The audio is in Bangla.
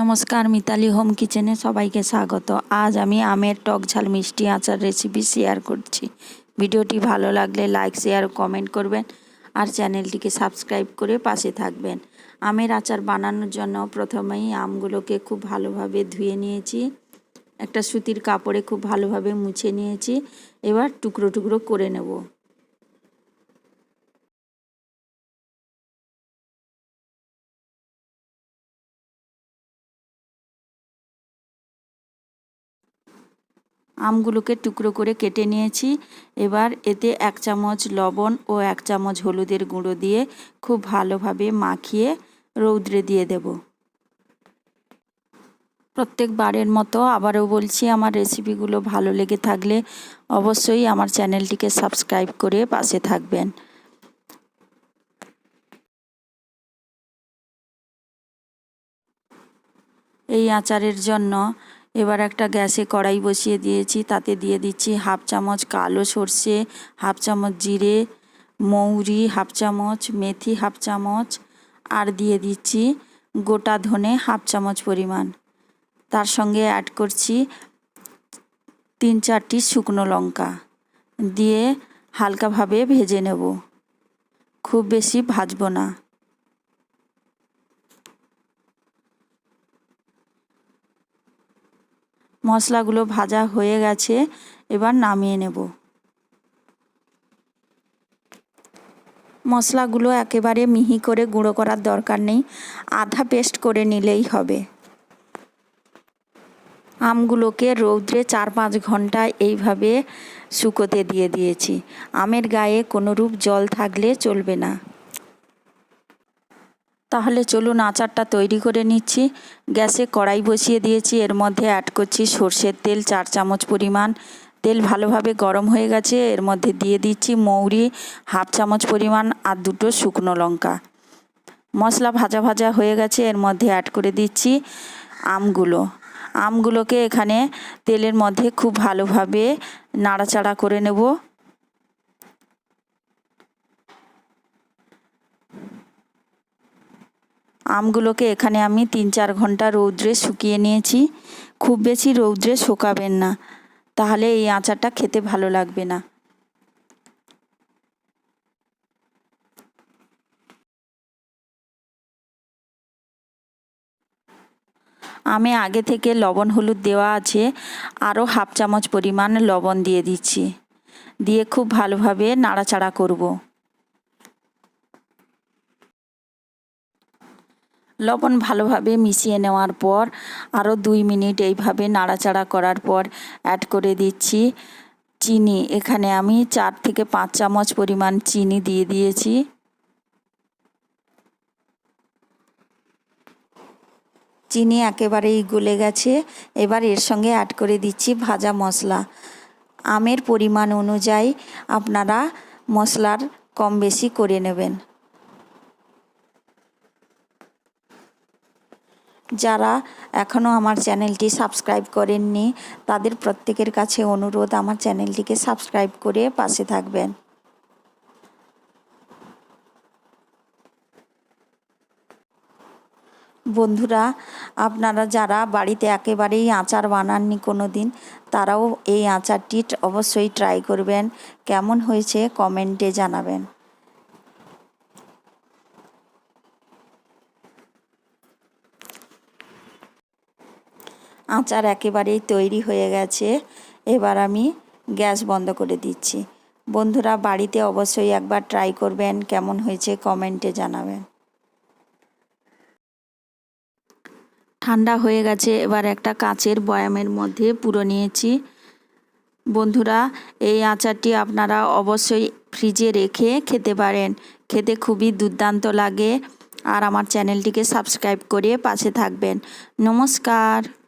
নমস্কার, মিতালি হোম কিচেনে সবাইকে স্বাগত। আজ আমি আমের টক ঝাল মিষ্টি আচার রেসিপি শেয়ার করছি। ভিডিওটি ভালো লাগলে লাইক, শেয়ার, কমেন্ট করবেন আর চ্যানেলটিকে সাবস্ক্রাইব করে পাশে থাকবেন। আমের আচার বানানোর জন্য প্রথমেই আমগুলোকে খুব ভালোভাবে ধুয়ে নিয়েছি। একটা সুতির কাপড়ে খুব ভালোভাবে মুছে নিয়েছি। এবার টুকরো টুকরো করে নেব। আমগুলোকে টুকরো করে কেটে নিয়েছি। এবার এতে এক চামচ লবণ ও এক চামচ হলুদের গুঁড়ো দিয়ে খুব ভালোভাবে মাখিয়ে রৌদ্রে দিয়ে দেব। প্রত্যেকবারের মতো আবারও বলছি, আমার রেসিপিগুলো ভালো লেগে থাকলে অবশ্যই আমার চ্যানেলটিকে সাবস্ক্রাইব করে পাশে থাকবেন। এই আচারের জন্য এবার একটা গ্যাসে কড়াই বসিয়ে দিয়েছি, তাতে দিয়ে দিচ্ছি হাফ চামচ কালো সর্ষে, হাফ চামচ জিরে, মৌরি হাফ চামচ, মেথি হাফ চামচ, আর দিয়ে দিচ্ছি গোটা ধনে হাফ চামচ পরিমাণ। তার সঙ্গে অ্যাড করছি তিন চারটি শুকনো লঙ্কা দিয়ে হালকাভাবে ভেজে নেব। খুব বেশি ভাজবো না। মশলাগুলো ভাজা হয়ে গেছে, এবার নামিয়ে নেব। মশলাগুলো একেবারে মিহি করে গুঁড়ো করার দরকার নেই, আধা পেস্ট করে নিলেই হবে। আমগুলোকে রৌদ্রে চার পাঁচ ঘণ্টা এইভাবে শুকোতে দিয়ে দিয়েছি। আমের গায়ে কোনোরূপ জল থাকলে চলবে না। তাহলে চলুন আচারটা তৈরি করে নিচ্ছি। গ্যাসে কড়াই বসিয়ে দিয়েছি, এর মধ্যে অ্যাড করছি সর্ষের তেল, চার চামচ পরিমাণ। তেল ভালোভাবে গরম হয়ে গেছে, এর মধ্যে দিয়ে দিচ্ছি মৌরি, হাফ চামচ পরিমাণ আর দুটো শুকনো লঙ্কা। মশলা ভাজা ভাজা হয়ে গেছে, এর মধ্যে অ্যাড করে দিচ্ছি আমগুলো। আমগুলোকে এখানে তেলের মধ্যে খুব ভালোভাবে নাড়াচাড়া করে নেব। আমগুলোকে এখানে আমি তিন চার ঘণ্টা রৌদ্রে শুকিয়ে নিয়েছি। খুব বেশি রৌদ্রে শুকাবেন না। তাহলে এই আচারটা খেতে ভালো লাগবে না। আমি আগে থেকে লবণ, হলুদ দেওয়া আছে। আরও হাফ চামচ পরিমাণ লবণ দিয়ে দিচ্ছি। দিয়ে খুব ভালোভাবে নাড়াচাড়া করব। লবণ ভালোভাবে মিশিয়ে নেওয়ার পর আরও দুই মিনিট এইভাবে নাড়াচাড়া করার পর অ্যাড করে দিচ্ছি চিনি। এখানে আমি চার থেকে পাঁচ চামচ পরিমাণ চিনি দিয়ে দিয়েছি। চিনি একেবারেই গলে গেছে। এবার এর সঙ্গে অ্যাড করে দিচ্ছি ভাজা মশলা। আমের পরিমাণ অনুযায়ী আপনারা মশলার কম বেশি করে নেবেন। যারা এখনও আমার চ্যানেলটি সাবস্ক্রাইব করেননি, তাদের প্রত্যেকের কাছে অনুরোধ আমার চ্যানেলটিকে সাবস্ক্রাইব করে পাশে থাকবেন। বন্ধুরা, আপনারা যারা বাড়িতে একেবারেই আচার বানাননি কোনো দিন তারাও এই আচারটি অবশ্যই ট্রাই করবেন। কেমন হয়েছে কমেন্টে জানাবেন। আচার একেবারেই তৈরি হয়ে গেছে। এবার আমি গ্যাস বন্ধ করে দিচ্ছি। বন্ধুরা, বাড়িতে অবশ্যই একবার ট্রাই করবেন, কেমন হয়েছে কমেন্টে জানাবেন। ঠান্ডা হয়ে গেছে, এবার একটা কাচের বয়ামের মধ্যে পুরো নিয়েছি। বন্ধুরা, এই আচারটি আপনারা অবশ্যই ফ্রিজে রেখে খেতে পারেন। খেতে খুবই দুর্দান্ত লাগে। আর আমার চ্যানেলটিকে সাবস্ক্রাইব করে পাশে থাকবেন। নমস্কার।